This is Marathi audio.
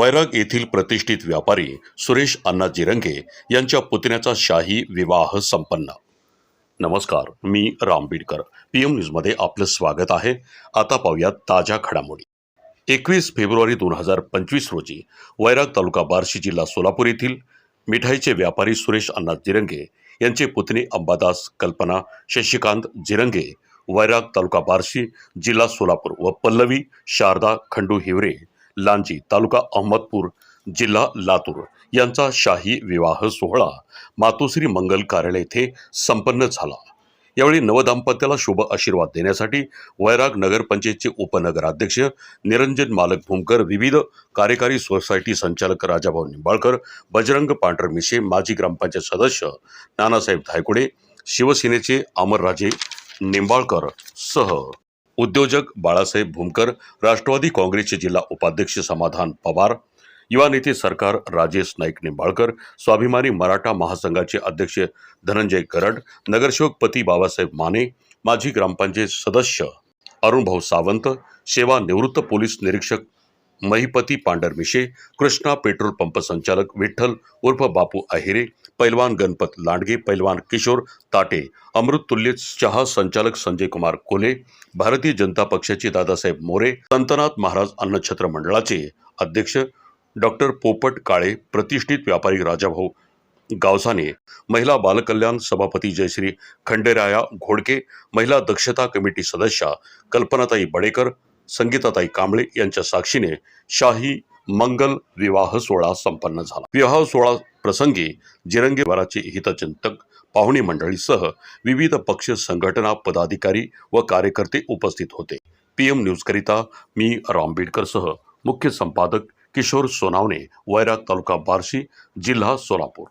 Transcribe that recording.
वैराग येथील प्रतिष्ठित व्यापारी सुरेश अण्णा जिरंगे यांच्या पुतण्याचा शाही विवाह संपन्न. नमस्कार मी राम बीडकर. पी एम न्यूजमध्ये आपलं स्वागत आहे. आता पाहूयात ताज्या घडामोडी. एकवीस फेब्रुवारी दोन हजार पंचवीस रोजी वैराग तालुका बार्शी जिल्हा सोलापूर येथील मिठाईचे व्यापारी सुरेश अण्णा जिरंगे यांचे पुतणे अंबादास कल्पना शशिकांत जिरंगे वैराग तालुका बार्शी जिल्हा सोलापूर व पल्लवी शारदा खंडू हिवरे लांजी तालुका अहमदपूर जिल्हा लातूर यांचा शाही विवाह सोहळा मातोश्री मंगल कार्यालय येथे संपन्न झाला. यावेळी नवदाम्पत्याला शुभ आशीर्वाद देण्यासाठी वैराग नगरपंचायतचे उपनगराध्यक्ष निरंजन मालक भूमकर विविध कार्यकारी सोसायटी संचालक राजाभाऊ निंबाळकर बजरंग पांढरमिशे माजी ग्रामपंचायत सदस्य नानासाहेब धायकुडे शिवसेनेचे अमरराजे निंबाळकर सह उद्योजक बाळासाहेब भूमकर राष्ट्रवादी काँग्रेसचे जिल्हा उपाध्यक्ष समाधान पवार युवा नेते सरकार राजेश नाईक निंबाळकर स्वाभिमानी मराठा महासंघाचे अध्यक्ष धनंजय करड नगरसेवकपती बाबासाहेब माने माजी ग्रामपंचायत सदस्य अरुणभाऊ सावंत सेवा निवृत्त पोलीस निरीक्षक महिपती पांढरमिशे कृष्णा पेट्रोल पंप संचालक विठ्ठल उर्फ बापू अहिरे पैलवान गणपत लांडगे पैलवान किशोर ताटे अमृततुल्य चहा संचालक संजय कुमार कोल्हे भारतीय जनता पक्षाचे दादासाहेब मोरे संतनाथ महाराज अन्नछत्र मंडळाचे अध्यक्ष डॉक्टर पोपट काळे प्रतिष्ठित व्यापारी राजाभाऊ गावसाने महिला बालकल्याण सभापती जयश्री खंडेराया घोडके महिला दक्षता कमिटी सदस्या कल्पनाताई बडेकर संगीताताई कांबळे यांच्या साक्षीने शाही मंगल विवाह सोहळा संपन्न झाला. विवाह सोहळा प्रसंगी जिरंगेवराचे हितचिंतक पाहुणे मंडळीसह विविध पक्ष संघटना पदाधिकारी व कार्यकर्ते उपस्थित होते. पीएम न्यूजकरिता मी रामबीडकरसह मुख्य संपादक किशोर सोनावणे वैराग तालुका बार्शी जिल्हा सोलापूर.